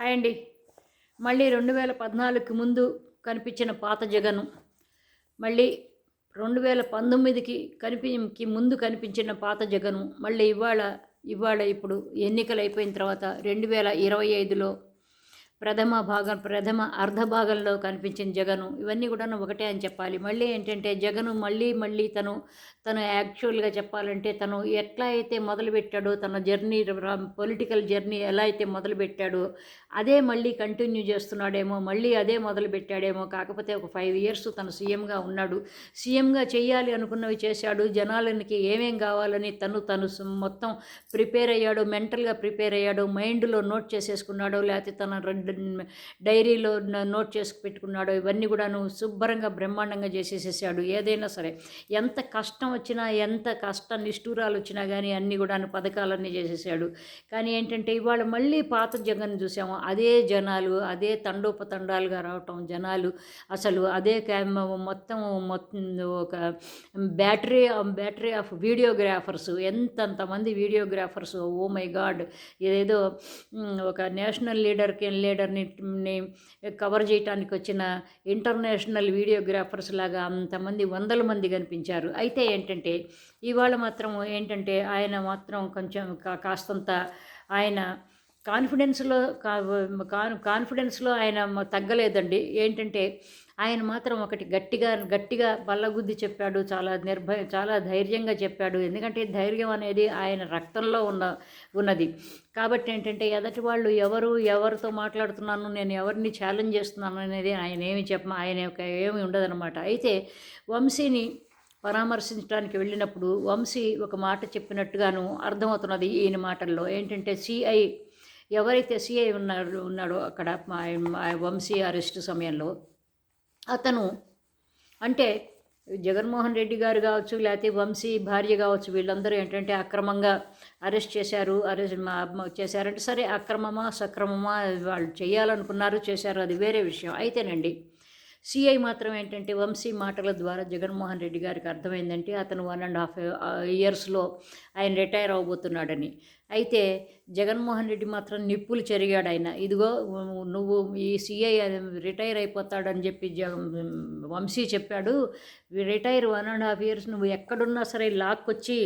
Hi అండి. మళ్ళీ రెండు వేల పద్నాలుగుకి ముందు కనిపించిన పాత జగను. మళ్ళీ రెండు వేల పంతొమ్మిదికి కనిపించి ముందు కనిపించిన పాత జగను. మళ్ళీ ఇవాళ ఇవాళ ఇప్పుడు ఎన్నికలు అయిపోయిన తర్వాత రెండు వేల ఇరవై ఐదులో ప్రథమ భాగం ప్రథమ అర్ధ భాగంలో కనిపించిన జగను. ఇవన్నీ కూడా ఒకటే అని చెప్పాలి. మళ్ళీ ఏంటంటే జగను మళ్ళీ మళ్ళీ తను తను యాక్చువల్గా చెప్పాలంటే తను ఎట్లా అయితే మొదలుపెట్టాడో తన జర్నీ పొలిటికల్ జర్నీ ఎలా అయితే మొదలుపెట్టాడో అదే మళ్ళీ కంటిన్యూ చేస్తున్నాడేమో మళ్ళీ అదే మొదలుపెట్టాడేమో కాకపోతే ఒక ఫైవ్ ఇయర్స్ తను సీఎంగా ఉన్నాడు. సీఎంగా చేయాలి అనుకున్నవి చేశాడు. జనాలకి ఏమేం కావాలని తను తను మొత్తం ప్రిపేర్ అయ్యాడో మెంటల్గా ప్రిపేర్ అయ్యాడో మైండ్లో నోట్ చేసేసుకున్నాడో లేకపోతే తన డైరీలో నోట్ చేసి పెట్టుకున్నాడో ఇవన్నీ కూడాను శుభ్రంగా బ్రహ్మాండంగా చేసేసేసాడు. ఏదైనా సరే ఎంత కష్టం వచ్చినా ఎంత కష్ట నిష్ఠూరాలు వచ్చినా కానీ అన్నీ కూడాను పథకాలన్నీ చేసేసాడు. కానీ ఏంటంటే ఇవాళ మళ్ళీ పాత జగన్ చూసాము. అదే జనాలు అదే తండోపతండాలుగా రావటం జనాలు అసలు అదే మొత్తం మొత్తం ఒక బ్యాటరీ బ్యాటరీ ఆఫ్ వీడియోగ్రాఫర్స్ ఎంతంతమంది వీడియోగ్రాఫర్స్ ఓ మై గాడ్ ఏదేదో ఒక నేషనల్ లీడర్కి రైడర్ని కవర్ చేయడానికి వచ్చిన ఇంటర్నేషనల్ వీడియోగ్రాఫర్స్ లాగా అంతమంది వందల మంది కనిపించారు. అయితే ఏంటంటే ఇవాళ మాత్రం ఏంటంటే ఆయన మాత్రం కొంచెం కాస్తంత ఆయన కాన్ఫిడెన్స్లో కాన్ఫిడెన్స్లో ఆయన తగ్గలేదండి. ఏంటంటే ఆయన మాత్రం ఒకటి గట్టిగా గట్టిగా బల్లగుద్ది చెప్పాడు చాలా నిర్భయ చాలా ధైర్యంగా చెప్పాడు. ఎందుకంటే ధైర్యం అనేది ఆయన రక్తంలో ఉన్న ఉన్నది. కాబట్టి ఏంటంటే ఎదటి వాళ్ళు ఎవరు ఎవరితో మాట్లాడుతున్నాను నేను ఎవరిని ఛాలెంజ్ చేస్తున్నాను అనేది ఆయన ఏమి చెప్ప ఆయన యొక్క ఏమి ఉండదనమాట అయితే వంశీని పరామర్శించడానికి వెళ్ళినప్పుడు వంశీ ఒక మాట చెప్పినట్టుగాను అర్థమవుతున్నది ఈయన మాటల్లో. ఏంటంటే సిఐ ఎవరైతే సిఐ ఉన్నాడు ఉన్నాడో అక్కడ వంశీ అరెస్ట్ సమయంలో అతను అంటే జగన్మోహన్ రెడ్డి గారు కావచ్చు లేకపోతే వంశీ భార్య కావచ్చు వీళ్ళందరూ ఏంటంటే అక్రమంగా అరెస్ట్ చేశారు అరెస్ట్ చేశారంటే సరే అక్రమమా సక్రమమా వాళ్ళు చేయాలనుకున్నారు చేశారు అది వేరే విషయం. అయితేనండి సిఐ మాత్రం ఏంటంటే వంశీ మాటల ద్వారా జగన్మోహన్ రెడ్డి గారికి అర్థమైందంటే అతను వన్ అండ్ హాఫ్ ఇయర్స్లో ఆయన రిటైర్ అవబోతున్నాడని. అయితే జగన్మోహన్ రెడ్డి మాత్రం నిప్పులు చెరిగాడు ఆయన. ఇదిగో నువ్వు ఈ సిఐ రిటైర్ అయిపోతాడని చెప్పి వంశీ చెప్పాడు. Retire one and half years నువ్వు ఎక్కడున్నా సరే లాక్కొచ్చి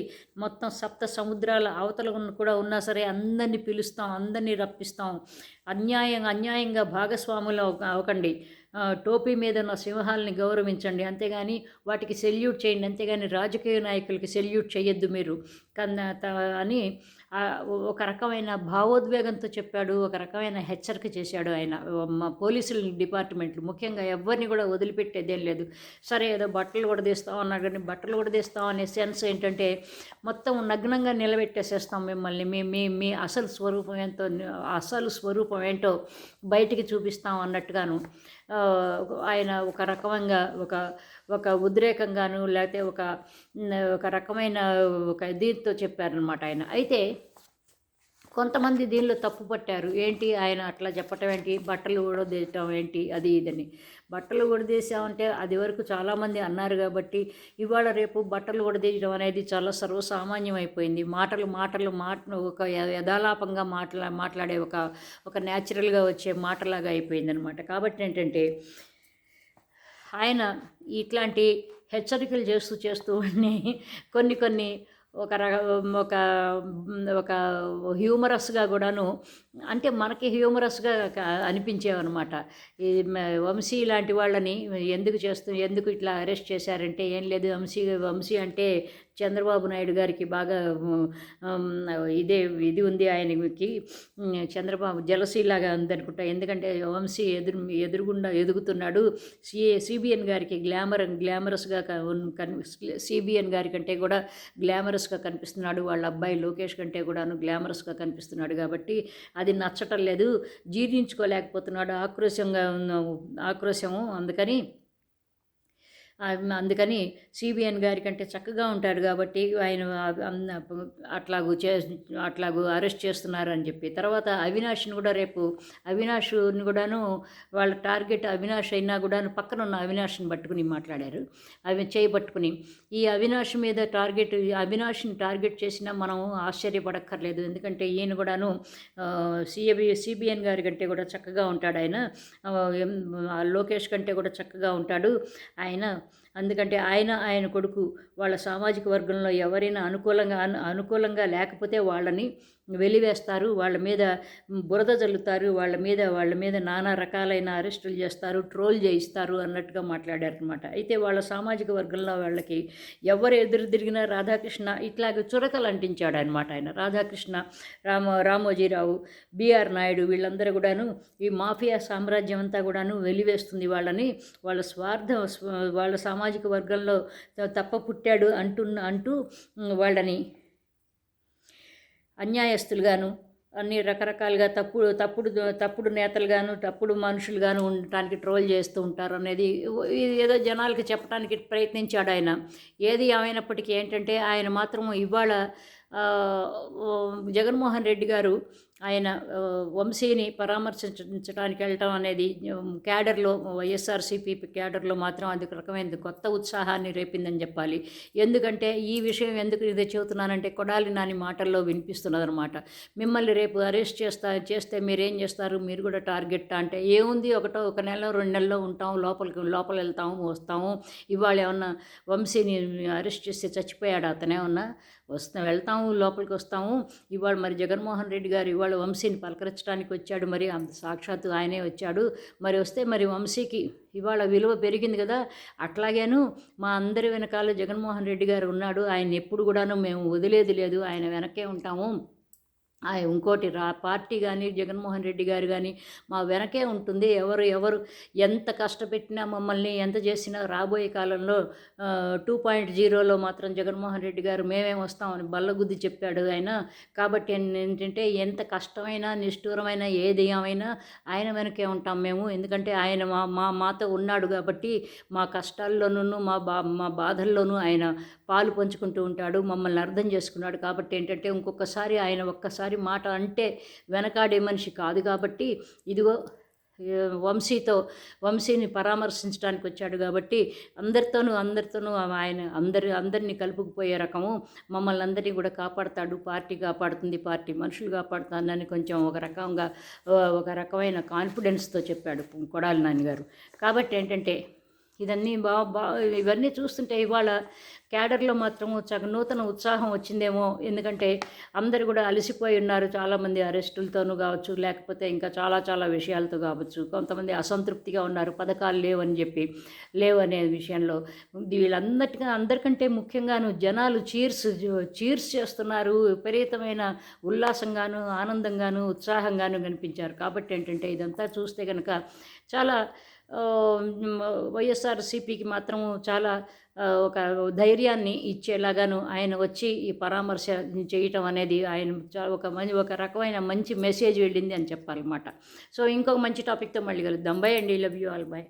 మొత్తం సప్త సముద్రాల అవతల కూడా ఉన్నా సరే అందరినీ పిలుస్తాం అందరినీ రప్పిస్తాం. అన్యాయంగా అన్యాయంగా భాగస్వాములు అవ్వకండి. టోపీ మీద ఉన్న సింహాలని గౌరవించండి. అంతేగాని వాటికి సెల్యూట్ చేయండి. అంతేగాని రాజకీయ నాయకులకి సెల్యూట్ చేయొద్దు మీరు. కన్నా అని ఒక రకమైన భావోద్వేగంతో చెప్పాడు ఒక రకమైన హెచ్చరిక చేశాడు ఆయన. మా పోలీసుల డిపార్ట్మెంట్లు ముఖ్యంగా ఎవరిని కూడా వదిలిపెట్టేదేం లేదు. సరే ఏదో బట్టలు కూడా తీస్తాం అన్నాడు కానీ బట్టలు కూడా తీస్తాం అనే సెన్స్ ఏంటంటే మొత్తం నగ్నంగా నిలబెట్టేసేస్తాం మిమ్మల్ని. మీ మీ మీ అసలు స్వరూపం ఏంటో అసలు స్వరూపం ఏంటో బయటికి చూపిస్తాం అన్నట్టుగాను ఆయన ఒక రకంగా ఒక ఒక ఉద్రేకంగాను లేకపోతే ఒక ఒక రకమైన ఒక దీంతో చెప్పారనమాట ఆయన. అయితే కొంతమంది దీనిలో తప్పు పట్టారు. ఏంటి? ఆయన అట్లా చెప్పటం ఏంటి? బట్టలు తీయటం ఏంటి? అది ఇదని. బట్టలు కూడా తీసామంటే అది వరకు చాలామంది అన్నారు కాబట్టి ఇవాళ రేపు బట్టలు కూడా తీయటం అనేది చాలా సర్వసామాన్యం అయిపోయింది మాటలు మాటలు మాట ఒక యథాలాపంగా మాట్లా మాట్లాడే ఒక ఒక న్యాచురల్గా వచ్చే మాటలాగా అయిపోయింది అనమాట కాబట్టి ఏంటంటే ఆయన ఇట్లాంటి హెచ్చరికలు చేస్తూ చేస్తూ కొన్ని కొన్ని ఒక రక ఒక ఒక హ్యూమరస్గా కూడాను అంటే మనకి హ్యూమరస్గా అనిపించేవన్నమాట. ఈ వంశీ లాంటి వాళ్ళని ఎందుకు చేస్తూ ఎందుకు ఇట్లా అరెస్ట్ చేశారంటే ఏం లేదు వంశీ వంశీ అంటే చంద్రబాబు నాయుడు గారికి బాగా ఇదే ఇది ఉంది ఆయనకి చంద్రబాబు జలసీలాగా ఉందనుకుంటా. ఎందుకంటే వంశీ ఎదురు ఎదురుగుండా ఎదుగుతున్నాడు. సిఏ సిబిఎన్ గారికి గ్లామర్ గ్లామరస్గా సిబిఎన్ గారి కంటే కూడా గ్లామరస్గా కనిపిస్తున్నాడు. వాళ్ళ అబ్బాయి లోకేష్ కంటే కూడాను గ్లామరస్గా కనిపిస్తున్నాడు కాబట్టి అది నచ్చటం లేదు. జీర్ణించుకోలేకపోతున్నాడు. ఆక్రోశంగా ఆక్రోశము. అందుకని అందుకని సిబిఎన్ గారి కంటే చక్కగా ఉంటాడు కాబట్టి ఆయన అట్లాగూ చే అట్లాగూ అరెస్ట్ చేస్తున్నారు అని చెప్పి. తర్వాత అవినాష్ని కూడా రేపు అవినాష్ని కూడాను వాళ్ళ టార్గెట్ అవినాష్ అయినా కూడాను పక్కన ఉన్న అవినాష్ని పట్టుకుని మాట్లాడారు. అవి చేయబట్టుకుని ఈ అవినాష్ మీద టార్గెట్ అవినాష్ని టార్గెట్ చేసినా మనం ఆశ్చర్యపడక్కర్లేదు. ఎందుకంటే ఈయన కూడాను సిఎబి సిబిఎన్ గారి కంటే కూడా చక్కగా ఉంటాడు ఆయన. లోకేష్ కంటే కూడా చక్కగా ఉంటాడు. ఆయన అందుకంటే ఆయన ఆయన కొడుకు వాళ్ళ సామాజిక వర్గంలో ఎవరైనా అనుకూలంగా అను అనుకూలంగా లేకపోతే వాళ్ళని వెలివేస్తారు వాళ్ళ మీద బురద జల్లుతారు వాళ్ళ మీద వాళ్ళ మీద నానా రకాలైన అరెస్టులు చేస్తారు ట్రోల్ చేయిస్తారు అన్నట్టుగా మాట్లాడారనమాట అయితే వాళ్ళ సామాజిక వర్గంలో వాళ్ళకి ఎవరు ఎదురు తిరిగినా రాధాకృష్ణ ఇట్లాగే చురకలు అంటించాడు అనమాట ఆయన. రాధాకృష్ణ రామ రామోజీరావు బీఆర్ నాయుడు వీళ్ళందరూ కూడాను ఈ మాఫియా సామ్రాజ్యం అంతా కూడాను వెలివేస్తుంది వాళ్ళని. వాళ్ళ స్వార్థం వాళ్ళ సామాజిక వర్గంలో తప్ప పుట్టాడు అంటున్న అంటూ వాళ్ళని అన్యాయస్తులుగాను అన్ని రకరకాలుగా తప్పుడు తప్పుడు తప్పుడు నేతలుగాను తప్పుడు మనుషులుగాను ఉండటానికి ట్రోల్ చేస్తూ ఉంటారు అనేది ఏదో జనాలకి చెప్పడానికి ప్రయత్నించాడు ఆయన. ఏది ఏమైనప్పటికీ ఏంటంటే ఆయన మాత్రం ఇవాళ జగన్మోహన్ రెడ్డి గారు ఆయన వంశీని పరామర్శించడానికి వెళ్ళటం అనేది క్యాడర్లో వైఎస్ఆర్సీపీ క్యాడర్లో మాత్రం అది ఒక రకమైన కొత్త ఉత్సాహాన్ని రేపిందని చెప్పాలి. ఎందుకంటే ఈ విషయం ఎందుకు ఇది చెబుతున్నానంటే కొడాలి నాని మాటల్లో వినిపిస్తున్నదనమాట మిమ్మల్ని రేపు అరెస్ట్ చేస్తా చేస్తే మీరేం చేస్తారు? మీరు కూడా టార్గెట్ అంటే ఏముంది ఒకటో ఒక నెల రెండు నెలల్లో ఉంటాం లోపలికి లోపల వెళ్తాము వస్తాము. ఇవాళ ఏమన్నా వంశీని అరెస్ట్ చేస్తే చచ్చిపోయాడు? అతనే ఉన్నా వస్తాం వెళ్తాము లోపలికి వస్తాము. ఇవాళ మరి జగన్మోహన్ రెడ్డి గారు ఇవాళ వంశీని పలకరించడానికి వచ్చాడు. మరి అంత సాక్షాత్తు ఆయనే వచ్చాడు. మరి వస్తే మరి వంశీకి ఇవాళ విలువ పెరిగింది కదా. అట్లాగేను మా అందరి వెనకాల జగన్మోహన్ రెడ్డి గారు ఉన్నాడు. ఆయన ఎప్పుడు కూడాను మేము వదిలేది లేదు. ఆయన వెనకే ఉంటాము. ఇంకోటి రా పార్టీ కానీ జగన్మోహన్ రెడ్డి గారు కానీ మా వెనకే ఉంటుంది. ఎవరు ఎవరు ఎంత కష్టపెట్టినా మమ్మల్ని ఎంత చేసినా రాబోయే కాలంలో టూ పాయింట్ జీరోలో మాత్రం జగన్మోహన్ రెడ్డి గారు మేమేం వస్తామని బల్లగుద్ది చెప్పాడు ఆయన. కాబట్టి ఏంటంటే ఎంత కష్టమైనా నిష్ఠూరమైన ఏది ఏమైనా ఆయన వెనకే ఉంటాం మేము. ఎందుకంటే ఆయన మా మా మాతో ఉన్నాడు కాబట్టి మా కష్టాల్లోనూ మా బా మా బాధల్లోనూ ఆయన పాలు పంచుకుంటూ ఉంటాడు మమ్మల్ని అర్థం చేసుకున్నాడు. కాబట్టి ఏంటంటే ఇంకొకసారి ఆయన ఒక్కసారి మాట అంటే వెనకాడే మనిషి కాదు కాబట్టి ఇదిగో వంశీతో వంశీని పరామర్శించడానికి వచ్చాడు కాబట్టి అందరితోనూ అందరితోనూ ఆయన అందరి అందరినీ కలుపుకుపోయే రకము. మమ్మల్ని అందరినీ కూడా కాపాడుతాడు. పార్టీ కాపాడుతుంది పార్టీ మనుషులు కాపాడుతానని కొంచెం ఒక రకంగా ఒక రకమైన కాన్ఫిడెన్స్తో చెప్పాడు కొడాలి నాన్నగారు. కాబట్టి ఏంటంటే ఇదన్నీ బా బా ఇవన్నీ చూస్తుంటే ఇవాళ క్యాడర్లో మాత్రం చక్క నూతన ఉత్సాహం వచ్చిందేమో. ఎందుకంటే అందరు కూడా అలసిపోయి ఉన్నారు. చాలామంది అరెస్టులతోనూ కావచ్చు లేకపోతే ఇంకా చాలా చాలా విషయాలతో కావచ్చు. కొంతమంది అసంతృప్తిగా ఉన్నారు. పథకాలు లేవని చెప్పి లేవు అనే విషయంలో. వీళ్ళందరికీ అందరికంటే ముఖ్యంగాను జనాలు చీర్స్ చీర్స్ చేస్తున్నారు. విపరీతమైన ఉల్లాసంగాను ఆనందంగాను ఉత్సాహంగాను కనిపించారు. కాబట్టి ఏంటంటే ఇదంతా చూస్తే కనుక చాలా వైఎస్ఆర్సీపీకి మాత్రము చాలా ఒక ధైర్యాన్ని ఇచ్చేలాగాను ఆయన వచ్చి ఈ పరామర్శ చేయటం అనేది ఆయన ఒక మంచి ఒక రకమైన మంచి మెసేజ్ వెళ్ళింది అని చెప్పాలన్నమాట. సో ఇంకొక మంచి టాపిక్తో మళ్ళీ కలుద్దాం. బై అండి. Love you all by